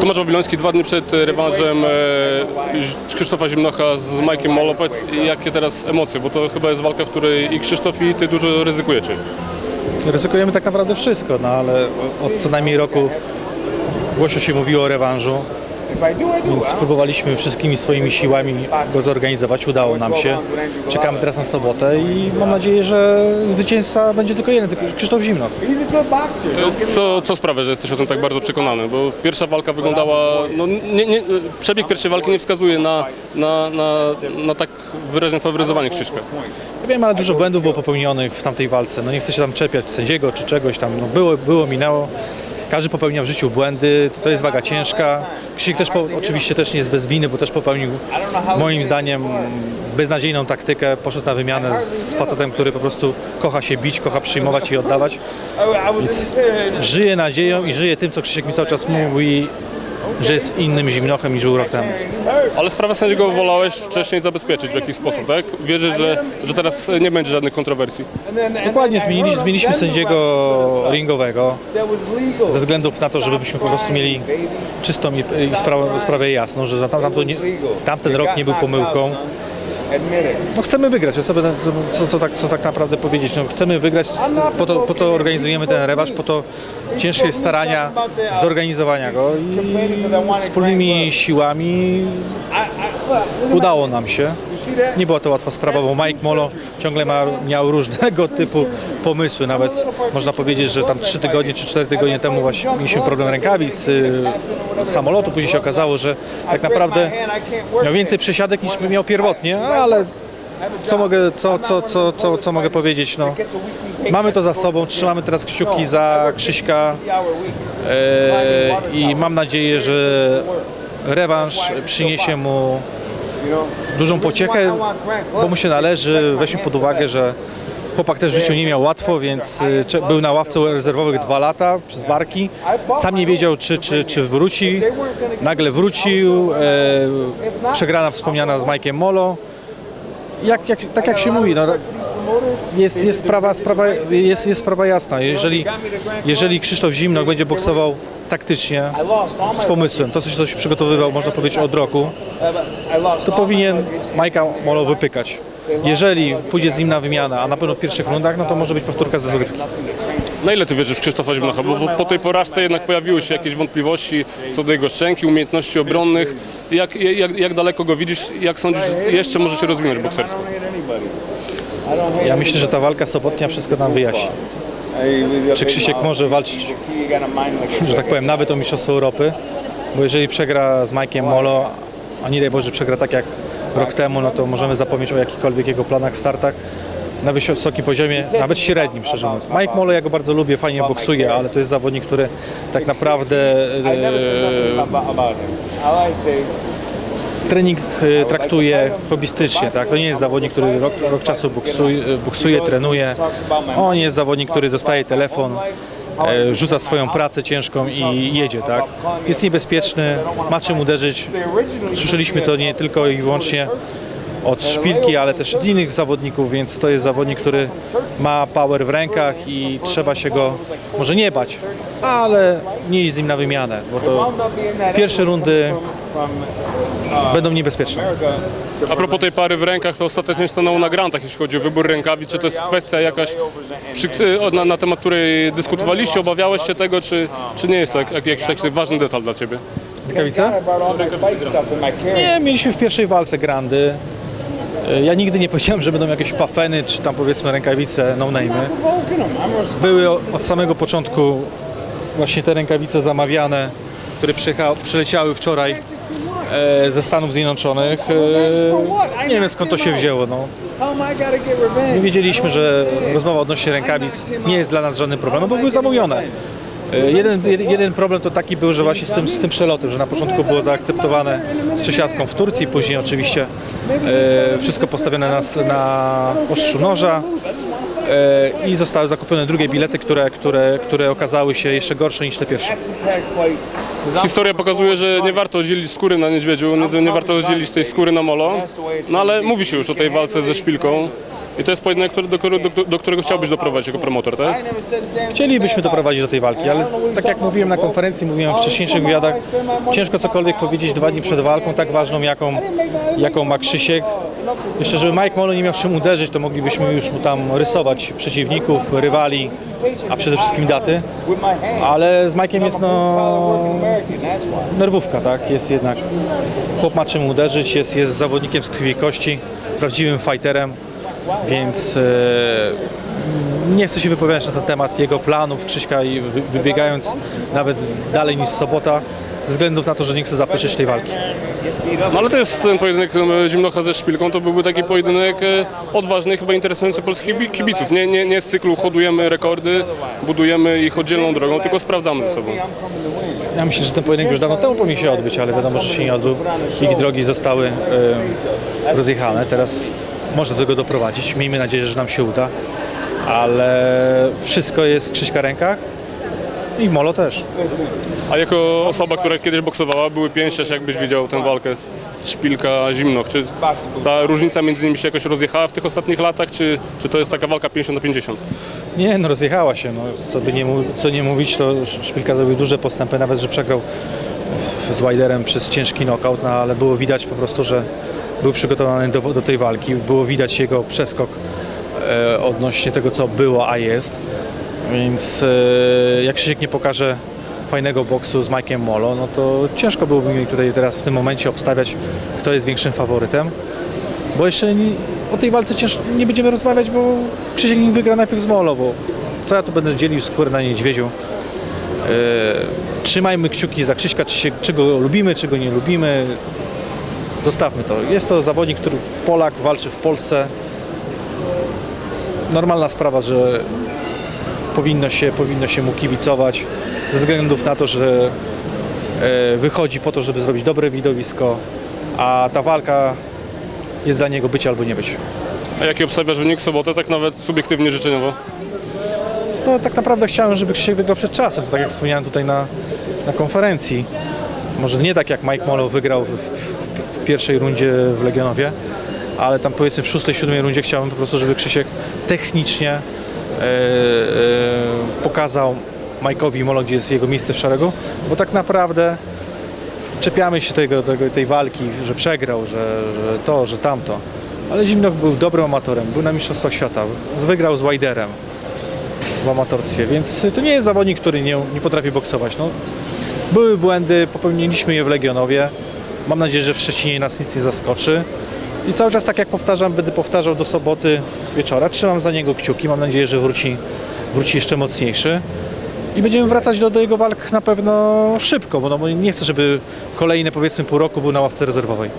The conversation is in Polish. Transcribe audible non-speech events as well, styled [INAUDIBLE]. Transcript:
Tomasz Babiloński dwa dni przed e, rewanżem e, Krzysztofa Zimnocha z Majkiem Molopec. I jakie teraz emocje? Bo to chyba jest walka, w której i Krzysztof i ty dużo ryzykujecie. Ryzykujemy tak naprawdę wszystko, no ale od co najmniej roku głośno się mówiło o rewanżu, więc spróbowaliśmy wszystkimi swoimi siłami go zorganizować, udało nam się. Czekamy teraz na sobotę i mam nadzieję, że zwycięzca będzie tylko jeden, tylko Krzysztof Zimnoch. E, Co, co sprawia, że jesteś o tym tak bardzo przekonany? Bo pierwsza walka wyglądała, no nie, nie, przebieg pierwszej walki nie wskazuje na, na, na, na tak wyraźne faworyzowanie Krzyśka. Ja wiem, ale dużo błędów było popełnionych w tamtej walce. No nie chcę się tam czepiać sędziego czy czegoś tam. No było, było, minęło. Każdy popełnia w życiu błędy, to jest waga ciężka. Krzysiek też po, oczywiście też nie jest bez winy, bo też popełnił moim zdaniem beznadziejną taktykę. Poszedł na wymianę z facetem, który po prostu kocha się bić, kocha przyjmować i oddawać. Więc żyje nadzieją i żyje tym, co Krzysiek mi cały czas mówi, że jest innym zimnochem niż był rok temu. Ale sprawę sędziego wolałeś wcześniej zabezpieczyć w jakiś sposób, tak? Wierzysz, że, że teraz nie będzie żadnych kontrowersji. Dokładnie, zmieniliśmy, zmieniliśmy sędziego ringowego ze względów na to, żebyśmy po prostu mieli czystą i, i sprawę, sprawę jasną, że tam, tamto nie, tamten rok nie był pomyłką. No chcemy wygrać, co, co, tak, co tak naprawdę powiedzieć. No, chcemy wygrać, po to, po to organizujemy ten rewanż, po to ciężkie starania zorganizowania go i wspólnymi siłami udało nam się. Nie była to łatwa sprawa, bo Mike Molo ciągle ma, miał różnego [LAUGHS] typu pomysły. Nawet można powiedzieć, że tam 3 tygodnie czy 4 tygodnie temu właśnie mieliśmy problem rękawic, y, samolotu. Później się okazało, że tak naprawdę miał więcej przesiadek niż miał pierwotnie, ale co mogę, co, co, co, co, co mogę powiedzieć? No, mamy to za sobą, trzymamy teraz kciuki za Krzyśka e, i mam nadzieję, że rewanż przyniesie mu dużą pociechę, bo mu się należy. Weźmy pod uwagę, że chłopak też w życiu nie miał łatwo, więc y, był na ławce rezerwowych dwa lata przez barki. Sam nie wiedział, czy, czy, czy wróci. Nagle wrócił. E, przegrana wspomniana z Majkiem Molo. Jak, jak, tak jak się mówi, no, jest, jest, sprawa, sprawa, jest, jest sprawa jasna. Jeżeli, jeżeli Krzysztof Zimnok będzie boksował taktycznie, z pomysłem, to coś, co się przygotowywał, można powiedzieć, od roku, to powinien Majka Molo wypykać. Jeżeli pójdzie z nim na wymianę, a na pewno w pierwszych rundach, no to może być powtórka z rozgrywki. Na ile ty wierzysz w Krzysztofa Zimnocha? Bo po tej porażce jednak pojawiły się jakieś wątpliwości co do jego szczęki, umiejętności obronnych. Jak, jak, jak daleko go widzisz? Jak sądzisz, że jeszcze może się rozwinąć boksersko? Ja myślę, że ta walka sobotnia wszystko nam wyjaśni. Czy Krzysiek może walczyć, że tak powiem, nawet o Mistrzostwo Europy? Bo jeżeli przegra z Majkiem Molo, a nie daj Boże przegra tak jak rok temu, no to możemy zapomnieć o jakichkolwiek jego planach, startach na wysokim poziomie, nawet średnim, szczerze mówiąc. Mike Molo, ja go bardzo lubię, fajnie boksuje, ale to jest zawodnik, który tak naprawdę e, trening e, traktuje hobbystycznie, tak? To nie jest zawodnik, który rok, rok czasu boksuje, boksuje, trenuje. On jest zawodnik, który dostaje telefon, e, rzuca swoją pracę ciężką i jedzie, tak? Jest niebezpieczny, ma czym uderzyć. Słyszeliśmy to nie tylko i wyłącznie od szpilki, ale też od innych zawodników, więc to jest zawodnik, który ma power w rękach i trzeba się go może nie bać, ale nie iść z nim na wymianę, bo to pierwsze rundy będą niebezpieczne. A propos tej pary w rękach, to ostatecznie stanęło na grantach, jeśli chodzi o wybór rękawic. Czy to jest kwestia jakaś, na, na temat której dyskutowaliście, obawiałeś się tego, czy, czy nie jest to jak, jakiś taki ważny detal dla ciebie? Rękawice? Nie, mieliśmy w pierwszej walce grandy. E, Ja nigdy nie powiedziałem, że będą jakieś pafeny, czy tam powiedzmy rękawice no name'y. Były o- od samego początku właśnie te rękawice zamawiane, które przyleciały wczoraj e, ze Stanów Zjednoczonych. E, nie wiem skąd to się wzięło. No. Nie wiedzieliśmy, że rozmowa odnośnie rękawic nie jest dla nas żadnym problemem, bo były zamówione. E, Jeden, jed- jeden problem to taki był, że właśnie z tym, z tym przelotem, że na początku było zaakceptowane z przesiadką w Turcji, później oczywiście e, wszystko postawione na, s- na ostrzu noża e, i zostały zakupione drugie bilety, które, które, które okazały się jeszcze gorsze niż te pierwsze. Historia pokazuje, że nie warto dzielić skóry na niedźwiedziu, nie, nie warto dzielić tej skóry na molo, no ale mówi się już o tej walce ze szpilką. I to jest pojedynek, który, do, do, do którego chciałbyś doprowadzić jako promotor, tak? Chcielibyśmy doprowadzić do tej walki, ale tak jak mówiłem na konferencji, mówiłem w wcześniejszych wywiadach, ciężko cokolwiek powiedzieć dwa dni przed walką, tak ważną jaką, jaką ma Krzysiek. Jeszcze żeby Mike Molo nie miał czym uderzyć, to moglibyśmy już mu tam rysować przeciwników, rywali, a przede wszystkim daty. Ale z Mike'iem jest no nerwówka, tak? Jest jednak, chłop ma czym uderzyć, jest, jest zawodnikiem z krwi i kości, prawdziwym fighterem, więc e, nie chcę się wypowiadać na ten temat jego planów Krzyśka i wy- wybiegając nawet dalej niż sobota, ze względów na to, że nie chcę zapeszyć tej walki. No ale to jest ten pojedynek e, Zimnocha ze Szpilką, to byłby taki pojedynek e, odważny, chyba interesujący polskich kibi- kibiców. Nie, nie, nie z cyklu hodujemy rekordy, budujemy ich oddzielną drogą, tylko sprawdzamy ze sobą. Ja myślę, że ten pojedynek już dawno temu powinien się odbyć, ale wiadomo, że się nie odbył. Ich drogi zostały e, rozjechane. Teraz może do tego doprowadzić. Miejmy nadzieję, że nam się uda. Ale wszystko jest w Krzyśka rękach i w Molo też. A jako osoba, która kiedyś boksowała, były pięściarz, jakbyś widział tę walkę z Szpilka Zimnoch. Czy ta różnica między nimi się jakoś rozjechała w tych ostatnich latach, czy, czy to jest taka walka 50 na 50? Nie, no rozjechała się. No, co, by nie, mu- co nie mówić, to Szpilka zrobił duże postępy, nawet że przegrał w- z Widerem przez ciężki knockout, no, ale było widać po prostu, że był przygotowany do, do tej walki. Było widać jego przeskok e, odnośnie tego, co było, a jest. Więc e, jak Krzysiek nie pokaże fajnego boksu z Mike'iem Molo, no to ciężko byłoby mi tutaj teraz w tym momencie obstawiać, kto jest większym faworytem. Bo jeszcze nie, o tej walce cięż, nie będziemy rozmawiać, bo Krzysiek wygra najpierw z Molo, bo co ja tu będę dzielił skórę na niedźwiedziu. Yy, trzymajmy kciuki za Krzyśka, czy, się, czy go lubimy, czy go nie lubimy. Zostawmy to. Jest to zawodnik, który Polak walczy w Polsce. Normalna sprawa, że powinno się, powinno się mu kibicować ze względów na to, że e, wychodzi po to, żeby zrobić dobre widowisko, a ta walka jest dla niego być albo nie być. A jaki obstawiasz wynik w sobotę, tak nawet subiektywnie życzeniowo? Co tak naprawdę chciałem, żeby Krzysiek wygrał przed czasem, tak jak wspomniałem tutaj na, na konferencji. Może nie tak jak Mike Molo wygrał w, w pierwszej rundzie w Legionowie, ale tam powiedzmy w szóstej, siódmej rundzie chciałem po prostu, żeby Krzysiek technicznie e, e, pokazał Mike'owi Molo, gdzie jest jego miejsce w szeregu, bo tak naprawdę czepiamy się tego, tego, tej walki, że przegrał, że, że to, że tamto. Ale Zimnoch był dobrym amatorem, był na Mistrzostwach Świata, wygrał z Widerem w amatorstwie, więc to nie jest zawodnik, który nie, nie potrafi boksować. No, były błędy, popełniliśmy je w Legionowie. Mam nadzieję, że w Szczecinie nas nic nie zaskoczy. I cały czas, tak jak powtarzam, będę powtarzał do soboty wieczora. Trzymam za niego kciuki. Mam nadzieję, że wróci, wróci jeszcze mocniejszy. I będziemy wracać do, do jego walk na pewno szybko, bo, no, nie chcę, żeby kolejne powiedzmy pół roku był na ławce rezerwowej.